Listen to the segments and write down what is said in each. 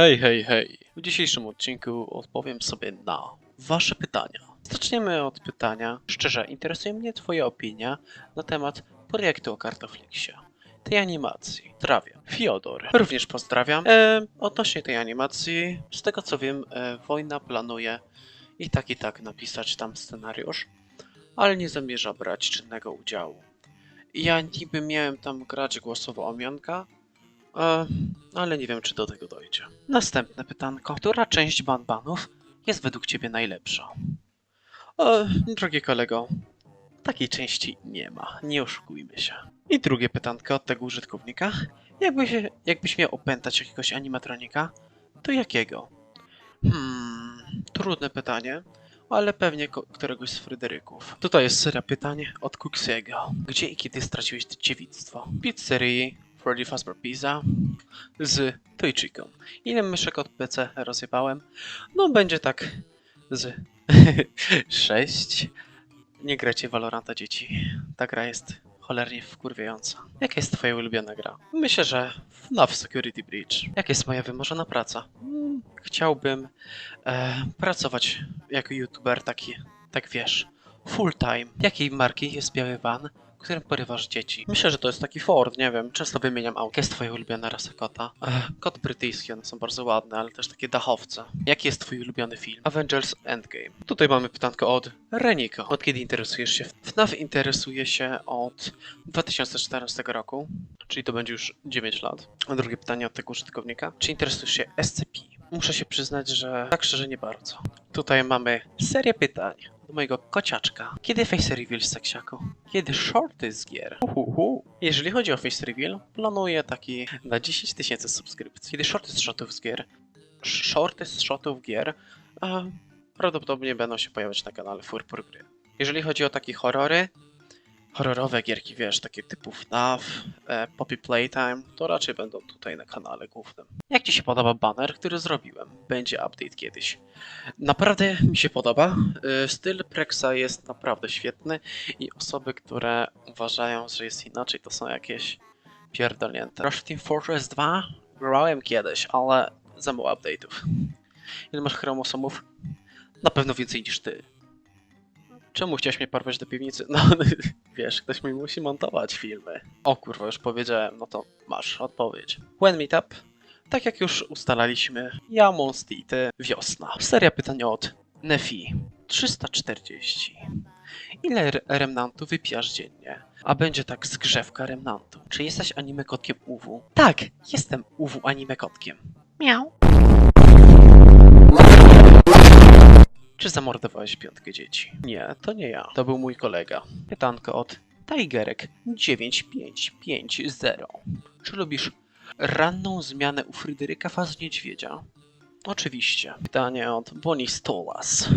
Hej, hej, hej. W dzisiejszym odcinku odpowiem sobie na Wasze pytania. Zaczniemy od pytania. Szczerze, interesuje mnie Twoja opinia na temat projektu o Kartoflixie. Tej animacji. Pozdrawiam. Fiodor. Również pozdrawiam. E, odnośnie tej animacji, z tego co wiem, e, Wojna planuje i tak i tak napisać tam scenariusz, ale nie zamierza brać czynnego udziału. Ja niby miałem tam grać głosowo Omionka, e, ale nie wiem, czy do tego dojdzie. Następne pytanko. Która część banbanów jest według Ciebie najlepsza? E, drogi kolego, takiej części nie ma, nie oszukujmy się. I drugie pytanko od tego użytkownika. Jakbyś, jakbyś miał opętać jakiegoś animatronika, to jakiego? Hmm, trudne pytanie, ale pewnie któregoś z Fryderyków. Tutaj jest seria pytań od Kuxiego. Gdzie i kiedy straciłeś dziewictwo? Pizzerii Freddy Fazbear Pizza z Toychiką. Ile myszek od PC rozjebałem? No będzie tak z 6. Nie gracie Valoranta dzieci. Ta gra jest cholernie wkurwiająca. Jaka jest twoja ulubiona gra? Myślę, że FNAF Security Breach. Jaka jest moja wymarzona praca? Hmm, chciałbym e, pracować jako youtuber taki, tak wiesz, full time. Jakiej marki jest biały van, którym porywasz dzieci? Myślę, że to jest taki Ford, nie wiem. Często wymieniam auto. Jest twoja ulubiona rasa kota? E, kot brytyjski, one są bardzo ładne, ale też takie dachowce. Jaki jest twój ulubiony film? Avengers Endgame. Tutaj mamy pytanko od Reniko. Od kiedy interesujesz się? FNAF interesuje się od 2014 roku, czyli to będzie już 9 lat. A drugie pytanie od tego użytkownika. Czy interesujesz się SCP? Muszę się przyznać, że tak szczerze nie bardzo. Tutaj mamy serię pytań do mojego kociaczka. Kiedy face reveal seksiaku? Kiedy shorty z gier? Uhuhu. Jeżeli chodzi o face reveal, planuję taki na 10 tysięcy subskrypcji. Kiedy shorty z shotów z gier? Sh- Shorty z shotów gier prawdopodobnie będą się pojawiać na kanale Furpur Gry. Jeżeli chodzi o takie horrory, horrorowe gierki, wiesz, takie typu FNAF, e, Poppy Playtime, to raczej będą tutaj na kanale głównym. Jak Ci się podoba banner, który zrobiłem? Będzie update kiedyś. Naprawdę mi się podoba. Y, Styl Prexa jest naprawdę świetny i osoby, które uważają, że jest inaczej, to są jakieś pierdolnięte. Rush Team Fortress 2 grałem kiedyś, ale za mało update'ów. Ile masz chromosomów? Na pewno więcej niż ty. Czemu chciałeś mnie porwać do piwnicy? No, wiesz, ktoś mi musi montować filmy. O kurwa, już powiedziałem, no to masz odpowiedź. When Meetup? Tak jak już ustalaliśmy, ja, Monst i ty, wiosna. Seria pytań od Nefi. 340. Ile re- remnantu wypijasz dziennie? A będzie tak zgrzewka remnantu. Czy jesteś anime kotkiem UW? Tak, jestem UW anime kotkiem. Miau. Czy zamordowałeś piątkę dzieci? Nie, to nie ja. To był mój kolega. Pytanko od Tigerek 9550. Czy lubisz ranną zmianę u Fryderyka Faz Niedźwiedzia? Oczywiście. Pytanie od Bonnie Stolas.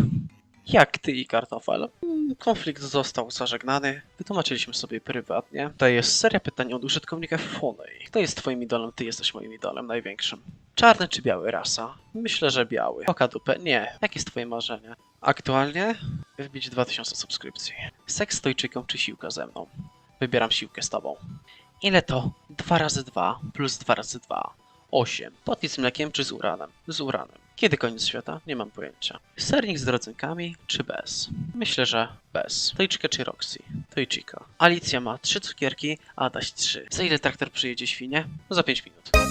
Jak ty i kartofel? Hmm, Konflikt został zażegnany. Wytłumaczyliśmy sobie prywatnie. To jest seria pytań od użytkownika Fonej. Kto jest twoim idolem? Ty jesteś moim idolem największym. Czarny czy biały rasa? Myślę, że biały. Oka dupę? Nie. Jakie jest twoje marzenie? Aktualnie wbić 2000 subskrypcji. Seks z Tojczyką czy siłka ze mną? Wybieram siłkę z tobą. Ile to? 2 razy 2 plus 2 razy 2. 8. Potwór z mlekiem czy z uranem? Z uranem. Kiedy koniec świata? Nie mam pojęcia. Sernik z rodzynkami czy bez? Myślę, że bez. Tojczyka czy Roxy? Tojczyka. Alicja ma 3 cukierki, a Adaś 3. Za ile traktor przyjedzie świnie? Za 5 minut.